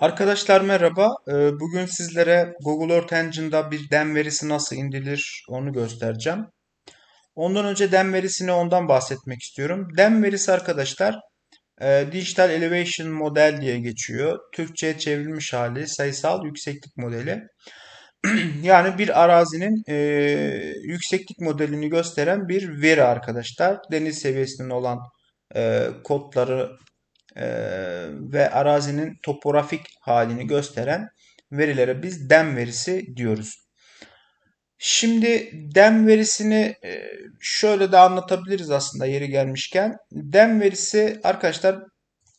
Arkadaşlar merhaba. Ee, Bugün sizlere Google Earth Engine'da bir dem verisi nasıl indirilir onu göstereceğim. Ondan önce dem verisine ondan bahsetmek istiyorum. Dem verisi arkadaşlar e, Digital Elevation Model diye geçiyor. Türkçe'ye çevrilmiş hali sayısal yükseklik modeli. Yani bir arazinin e, yükseklik modelini gösteren bir veri arkadaşlar. Deniz seviyesinden olan e, kodları ve arazinin topografik halini gösteren verilere biz dem verisi diyoruz. Şimdi dem verisini e, şöyle de anlatabiliriz aslında yeri gelmişken. Dem verisi arkadaşlar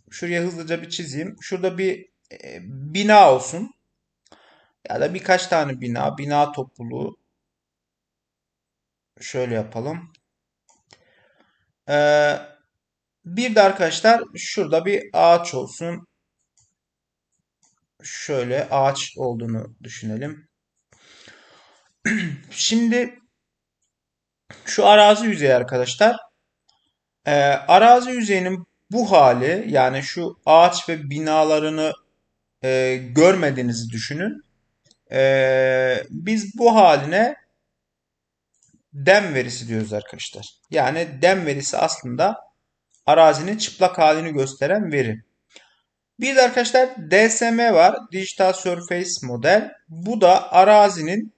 şuraya hızlıca bir çizeyim. Şurada bir e, bina olsun. Ya da birkaç tane bina, bina topluluğu. Şöyle yapalım. Ee, bir de arkadaşlar şurada bir ağaç olsun. Şöyle ağaç olduğunu düşünelim. Şimdi şu arazi yüzeyi arkadaşlar. Ee, arazi yüzeyinin bu hali yani şu ağaç ve binalarını e, görmediğinizi düşünün. Ee, biz bu haline dem verisi diyoruz arkadaşlar. Yani dem verisi aslında arazinin çıplak halini gösteren veri. Bir de arkadaşlar DSM var. Digital Surface Model. Bu da arazinin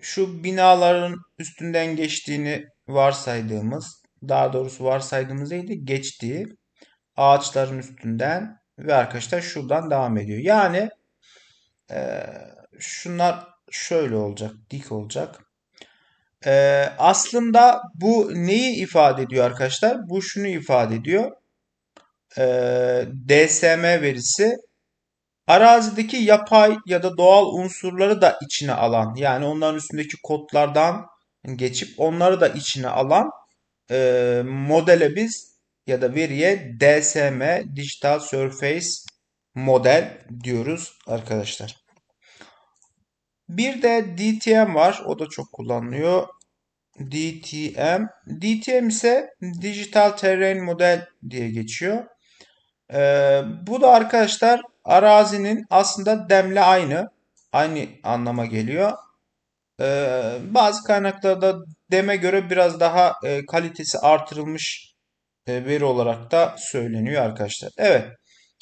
şu binaların üstünden geçtiğini varsaydığımız, daha doğrusu varsaydığımız değil geçtiği ağaçların üstünden ve arkadaşlar şuradan devam ediyor. Yani e, şunlar şöyle olacak, dik olacak. E, aslında bu neyi ifade ediyor arkadaşlar? Bu şunu ifade ediyor. E, DSM verisi Arazideki yapay ya da doğal unsurları da içine alan yani onların üstündeki kodlardan geçip onları da içine alan e, modele biz ya da veriye DSM Digital Surface Model diyoruz arkadaşlar. Bir de DTM var. O da çok kullanılıyor. DTM. DTM ise Digital Terrain Model diye geçiyor. Ee, bu da arkadaşlar arazinin aslında demle aynı. Aynı anlama geliyor. Ee, bazı kaynaklarda deme göre biraz daha e, kalitesi artırılmış e, veri olarak da söyleniyor arkadaşlar. Evet.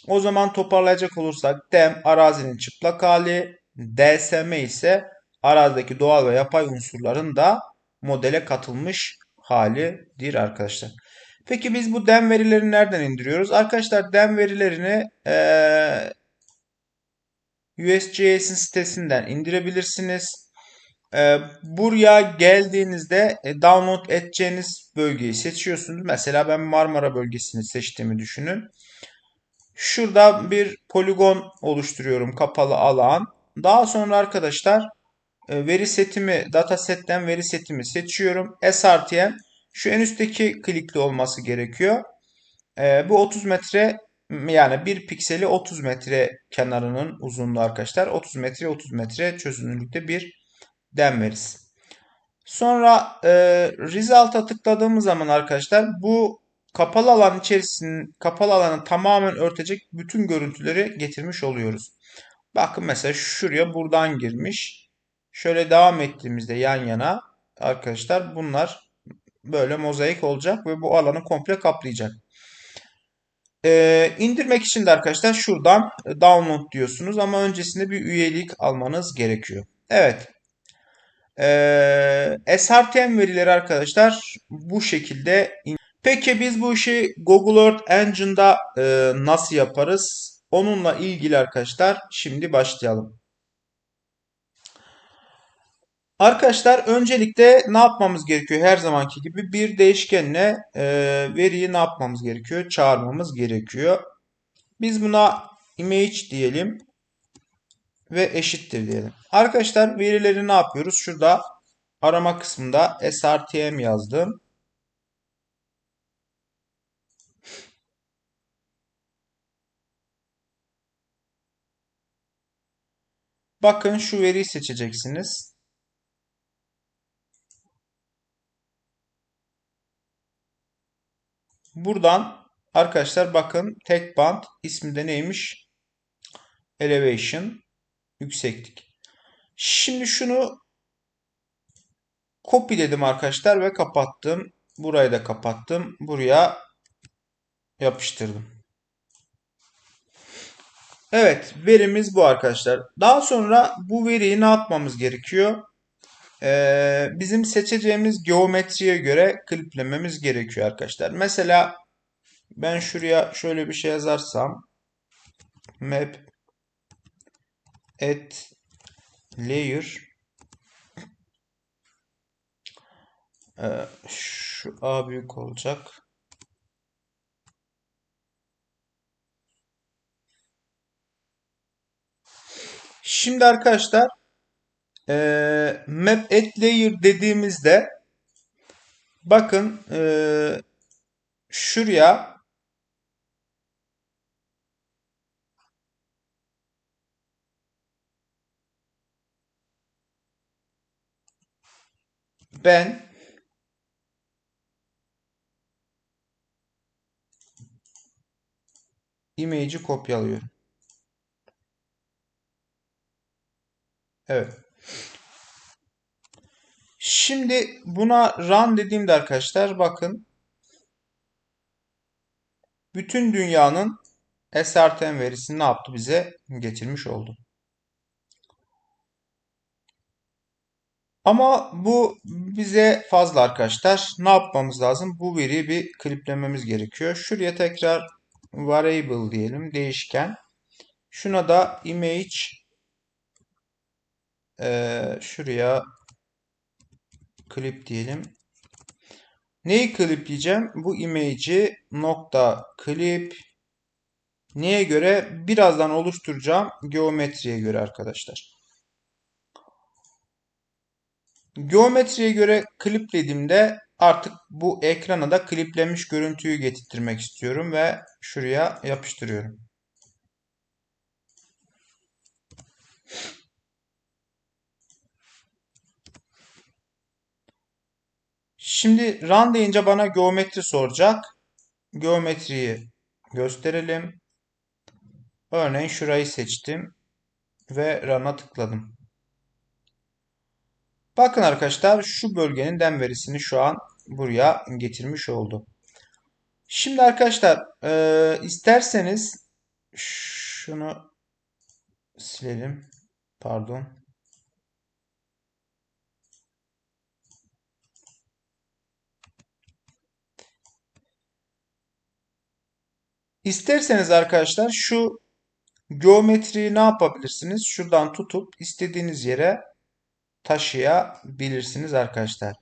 O zaman toparlayacak olursak dem arazinin çıplak hali, DSM ise arazideki doğal ve yapay unsurların da modele katılmış halidir arkadaşlar. Peki biz bu dem verilerini nereden indiriyoruz? Arkadaşlar dem verilerini ee, USGS'in sitesinden indirebilirsiniz. Ee, buraya geldiğinizde e, download edeceğiniz bölgeyi seçiyorsunuz. Mesela ben Marmara bölgesini seçtiğimi düşünün. Şurada bir poligon oluşturuyorum kapalı alan. Daha sonra arkadaşlar e, veri setimi datasetten veri setimi seçiyorum. SRTM şu en üstteki klikli olması gerekiyor. E, bu 30 metre yani bir pikseli 30 metre kenarının uzunluğu arkadaşlar. 30 metre 30 metre çözünürlükte bir dem verisi. Sonra e, result'a tıkladığımız zaman arkadaşlar bu kapalı alan içerisinin kapalı alanı tamamen örtecek bütün görüntüleri getirmiş oluyoruz. Bakın mesela şuraya buradan girmiş. Şöyle devam ettiğimizde yan yana arkadaşlar bunlar böyle mozaik olacak ve bu alanı komple kaplayacak. Ee, indirmek için de arkadaşlar şuradan download diyorsunuz ama öncesinde bir üyelik almanız gerekiyor. Evet. Ee, SRTM verileri arkadaşlar bu şekilde. Peki biz bu işi Google Earth Engine'da e, nasıl yaparız? Onunla ilgili arkadaşlar şimdi başlayalım. Arkadaşlar öncelikle ne yapmamız gerekiyor? Her zamanki gibi bir değişkenle e, veriyi ne yapmamız gerekiyor? Çağırmamız gerekiyor. Biz buna image diyelim ve eşittir diyelim. Arkadaşlar verileri ne yapıyoruz? Şurada arama kısmında srtm yazdım. Bakın şu veriyi seçeceksiniz. Buradan Arkadaşlar bakın tek band ismi de neymiş? Elevation yükseklik. Şimdi şunu dedim arkadaşlar ve kapattım. Burayı da kapattım. Buraya yapıştırdım. Evet verimiz bu arkadaşlar. Daha sonra bu veriyi ne yapmamız gerekiyor? Ee, bizim seçeceğimiz geometriye göre kliplememiz gerekiyor arkadaşlar. Mesela ben şuraya şöyle bir şey yazarsam map at layer ee, şu A büyük olacak. Şimdi arkadaşlar e, map at layer dediğimizde bakın e, şuraya ben image'i kopyalıyorum. Evet. Şimdi buna run dediğimde arkadaşlar bakın bütün dünyanın SRTM verisini ne yaptı bize getirmiş oldu. Ama bu bize fazla arkadaşlar. Ne yapmamız lazım? Bu veriyi bir kliplememiz gerekiyor. Şuraya tekrar variable diyelim. Değişken. Şuna da image ee, şuraya clip diyelim. Neyi clipleyeceğim? Bu image'i nokta clip neye göre? Birazdan oluşturacağım geometriye göre arkadaşlar. Geometriye göre kliplediğimde artık bu ekrana da kliplenmiş görüntüyü getirmek istiyorum ve şuraya yapıştırıyorum. Şimdi run deyince bana geometri soracak. Geometriyi gösterelim. Örneğin şurayı seçtim ve run'a tıkladım. Bakın arkadaşlar şu bölgenin dem verisini şu an buraya getirmiş oldu. Şimdi arkadaşlar e, isterseniz şunu silelim. Pardon. İsterseniz arkadaşlar şu geometriyi ne yapabilirsiniz? Şuradan tutup istediğiniz yere taşıyabilirsiniz arkadaşlar.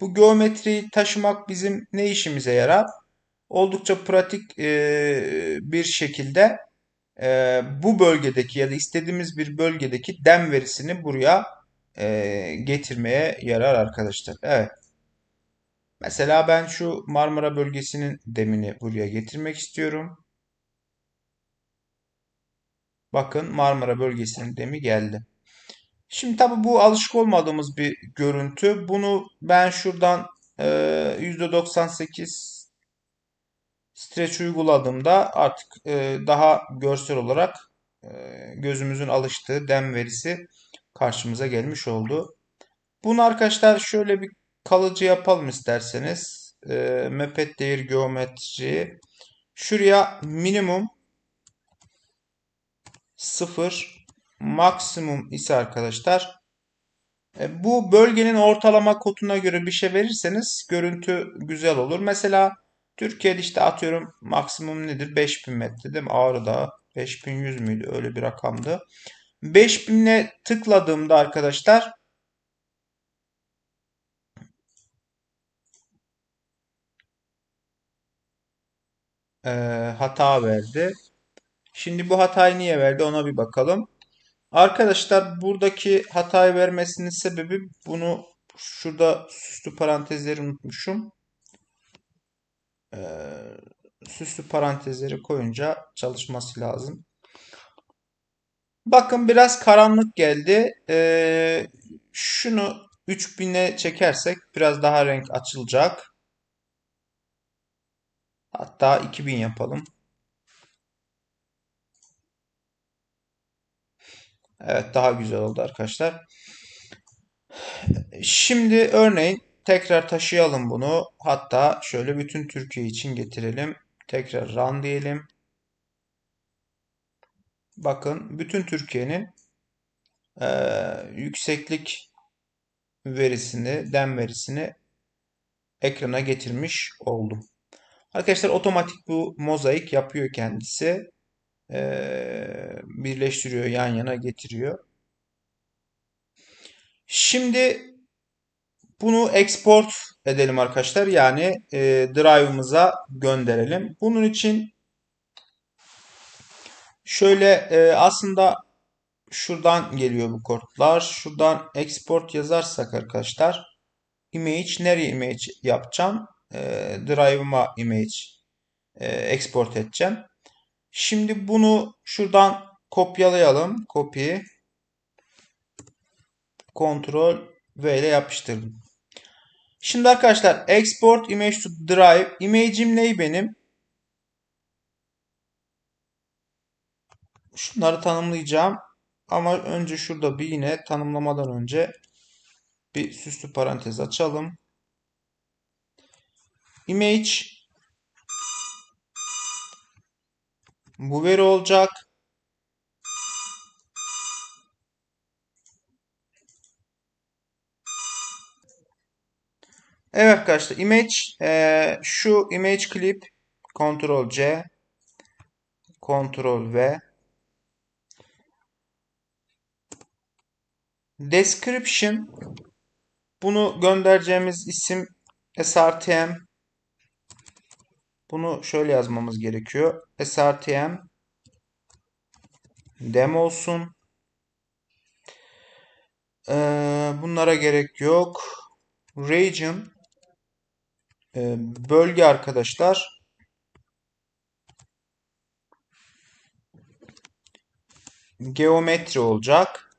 Bu geometriyi taşımak bizim ne işimize yarar? Oldukça pratik e, bir şekilde e, bu bölgedeki ya da istediğimiz bir bölgedeki dem verisini buraya e, getirmeye yarar arkadaşlar. Evet. Mesela ben şu Marmara bölgesinin demini buraya getirmek istiyorum. Bakın Marmara bölgesinin demi geldi. Şimdi tabi bu alışık olmadığımız bir görüntü. Bunu ben şuradan e, %98 stretch uyguladığımda artık e, daha görsel olarak e, gözümüzün alıştığı dem verisi karşımıza gelmiş oldu. Bunu arkadaşlar şöyle bir kalıcı yapalım isterseniz. E, Mapet değer geometri. Şuraya minimum 0 maksimum ise arkadaşlar e, bu bölgenin ortalama koduna göre bir şey verirseniz görüntü güzel olur. Mesela Türkiye'de işte atıyorum maksimum nedir? 5000 metre değil mi? Ağrı'da 5100 müydü? Öyle bir rakamdı. 5000'e tıkladığımda arkadaşlar e, hata verdi. Şimdi bu hatayı niye verdi ona bir bakalım. Arkadaşlar buradaki hatayı vermesinin sebebi bunu şurada süslü parantezleri unutmuşum. Ee, süslü parantezleri koyunca çalışması lazım. Bakın biraz karanlık geldi. Ee, şunu 3000'e çekersek biraz daha renk açılacak. Hatta 2000 yapalım. Evet daha güzel oldu arkadaşlar. Şimdi örneğin tekrar taşıyalım bunu. Hatta şöyle bütün Türkiye için getirelim. Tekrar run diyelim. Bakın bütün Türkiye'nin e, yükseklik verisini, dem verisini ekrana getirmiş oldum. Arkadaşlar otomatik bu mozaik yapıyor kendisi. Ee, birleştiriyor, yan yana getiriyor. Şimdi bunu export edelim arkadaşlar. Yani e, drive'ımıza gönderelim. Bunun için şöyle e, aslında şuradan geliyor bu kodlar. Şuradan export yazarsak arkadaşlar image nereye image yapacağım? E, drive'ıma image e, export edeceğim. Şimdi bunu şuradan kopyalayalım. Copy. Ctrl V ile yapıştırdım. Şimdi arkadaşlar export image to drive. Image'im ne benim? Şunları tanımlayacağım. Ama önce şurada bir yine tanımlamadan önce bir süslü parantez açalım. Image bu veri olacak. Evet arkadaşlar image e, şu image clip Ctrl C Ctrl V Description bunu göndereceğimiz isim srtm bunu şöyle yazmamız gerekiyor. srtm dem olsun. Ee, bunlara gerek yok. Region e, bölge arkadaşlar. Geometri olacak.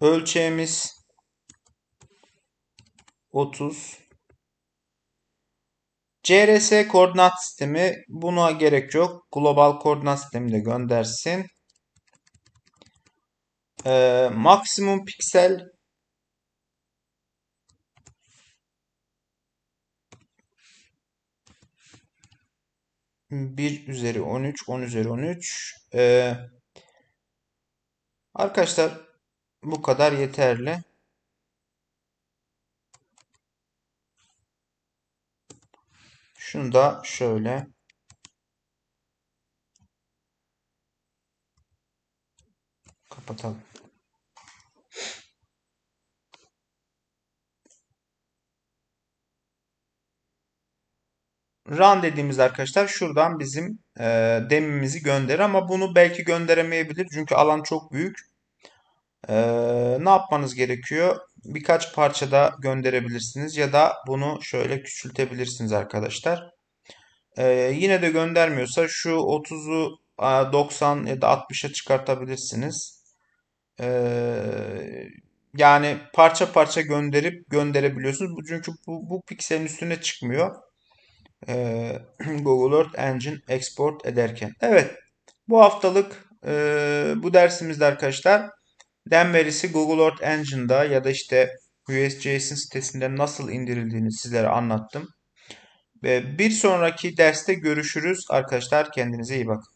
Ölçeğimiz 30. CRS koordinat sistemi buna gerek yok. Global koordinat sistemi de göndersin. Ee, maksimum piksel bir üzeri 13, 10 üzeri 13. Ee, arkadaşlar bu kadar yeterli. Şunu da şöyle kapatalım. Run dediğimiz arkadaşlar şuradan bizim e, demimizi gönderir ama bunu belki gönderemeyebilir çünkü alan çok büyük. E, ne yapmanız gerekiyor? Birkaç parçada gönderebilirsiniz ya da bunu şöyle küçültebilirsiniz arkadaşlar. E, yine de göndermiyorsa şu 30'u 90 ya da 60'a çıkartabilirsiniz. E, yani parça parça gönderip gönderebiliyorsunuz. Çünkü bu, bu pikselin üstüne çıkmıyor. Ee, Google Earth Engine export ederken. Evet bu haftalık e, bu dersimizde arkadaşlar dem verisi Google Earth Engine'da ya da işte USJS'in sitesinde nasıl indirildiğini sizlere anlattım. Ve bir sonraki derste görüşürüz arkadaşlar. Kendinize iyi bakın.